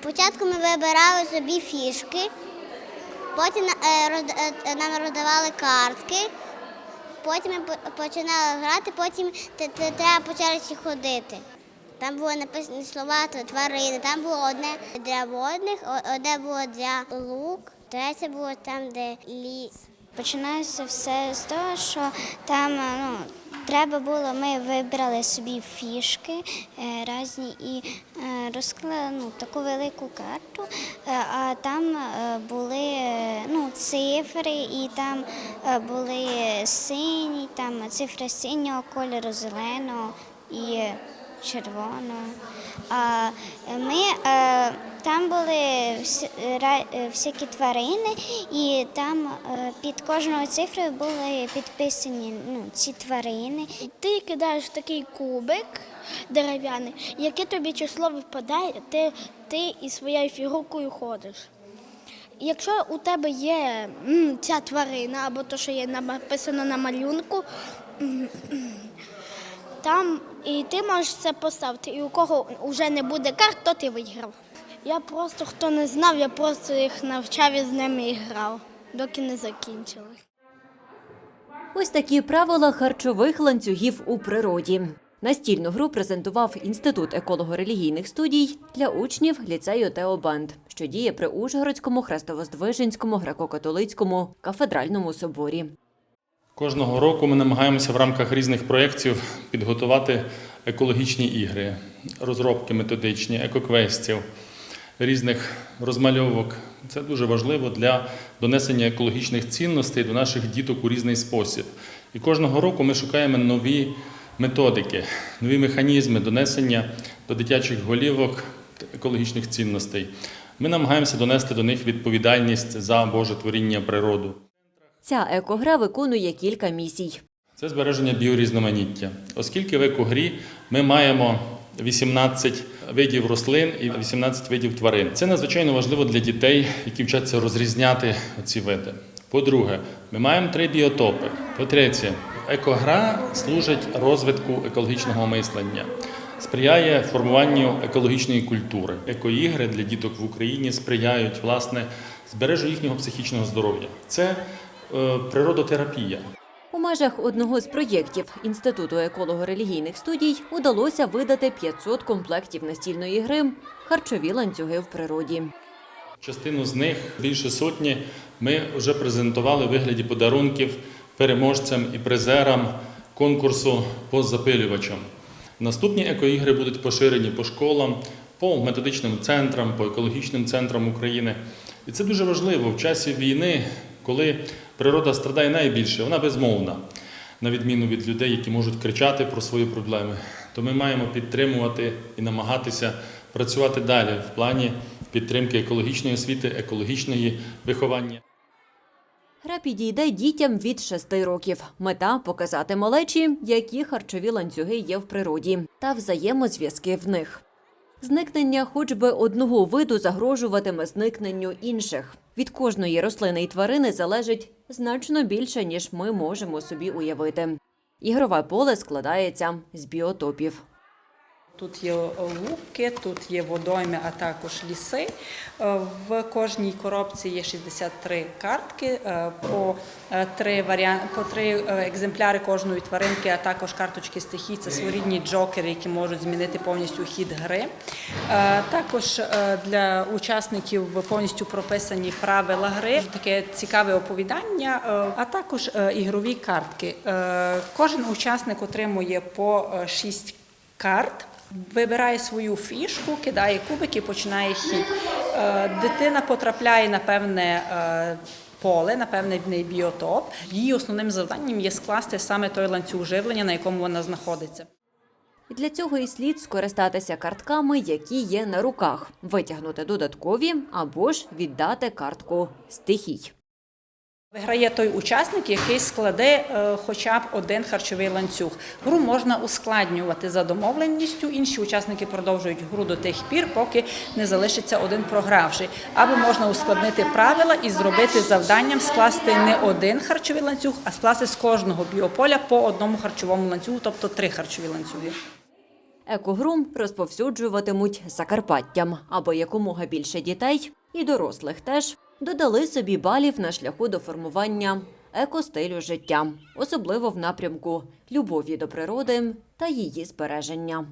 Спочатку ми вибирали собі фішки, потім е, розда- е, нам роздавали картки, потім ми починали грати, потім треба по черзі ходити. Там були написані слова тварини, там було одне для водних, одне було для лук, третє було там, де ліс. Починається все з того, що там е, ну, треба було, ми вибрали собі фішки е, різні і е, розклали ну, таку велику карту, е, а там були ну, цифри, і там були сині, там цифри синього кольору, зеленого і червоного. А ми е, там були всякі тварини, і там е, під кожною цифрою були підписані ну, ці тварини. Ти кидаєш такий кубик дерев'яний, яке тобі число випадає, ти, ти із своєю фігуркою ходиш. Якщо у тебе є ця тварина або то, що є написано на малюнку, там і ти можеш це поставити. І у кого вже не буде карт, то ти виграв. Я просто хто не знав, я просто їх навчав і з ними і грав, доки не закінчили. Ось такі правила харчових ланцюгів у природі. Настільну гру презентував Інститут еколого-релігійних студій для учнів ліцею Теобанд, що діє при Ужгородському, Хрестовоздвиженському, греко-католицькому кафедральному соборі. Кожного року ми намагаємося в рамках різних проєктів підготувати екологічні ігри, розробки методичні, екоквестів, різних розмальовок. Це дуже важливо для донесення екологічних цінностей до наших діток у різний спосіб. І кожного року ми шукаємо нові методики, нові механізми донесення до дитячих голівок екологічних цінностей. Ми намагаємося донести до них відповідальність за Боже творіння природу. Ця екогра виконує кілька місій. Це збереження біорізноманіття. Оскільки в екогрі ми маємо 18 видів рослин і 18 видів тварин. Це надзвичайно важливо для дітей, які вчаться розрізняти ці види. По-друге, ми маємо три біотопи. По-третє, екогра служить розвитку екологічного мислення, сприяє формуванню екологічної культури. Екоігри для діток в Україні сприяють власне збереженню їхнього психічного здоров'я. Це природотерапія. У межах одного з проєктів Інституту еколого-релігійних студій удалося видати 500 комплектів настільної гри Харчові ланцюги в природі. Частину з них, більше сотні, ми вже презентували в вигляді подарунків переможцям і призерам конкурсу по запилювачам. Наступні екоігри будуть поширені по школам, по методичним центрам, по екологічним центрам України. І це дуже важливо в часі війни, коли природа страдає найбільше, вона безмовна, на відміну від людей, які можуть кричати про свої проблеми. То ми маємо підтримувати і намагатися працювати далі в плані підтримки екологічної освіти, екологічної виховання. Гра підійде дітям від 6 років. Мета показати малечі, які харчові ланцюги є в природі, та взаємозв'язки в них. Зникнення хоч би одного виду загрожуватиме зникненню інших. Від кожної рослини і тварини залежить значно більше, ніж ми можемо собі уявити. Ігрове поле складається з біотопів. Тут є луки, тут є водойми, а також ліси. Е, В кожній коробці є 63 картки, е, по е, три, варіан... по три екземпляри кожної тваринки, а також карточки стихій. Це своєрідні джокери, які можуть змінити повністю хід гри. Також для учасників повністю прописані правила гри, таке цікаве оповідання, а також ігрові картки. Кожен учасник отримує по 6 карт. Вибирає свою фішку, кидає кубик і починає хід. Е, Дитина потрапляє на певне е, поле, на певний біотоп. Її основним завданням є скласти саме той ланцюг живлення, на якому вона знаходиться. Для цього і слід скористатися картками, які є на руках, витягнути додаткові або ж віддати картку стихій. Виграє той учасник, який складе е, хоча б один харчовий ланцюг. Гру можна ускладнювати за домовленістю. Інші учасники продовжують гру до тих пір, поки не залишиться один програвший. Або можна ускладнити правила і зробити завданням скласти не один харчовий ланцюг, а скласти з кожного біополя по одному харчовому ланцюгу, тобто три харчові ланцюги. Екогрум розповсюджуватимуть Закарпаттям, аби якомога більше дітей і дорослих теж додали собі балів на шляху до формування екостилю життя, особливо в напрямку любові до природи та її збереження.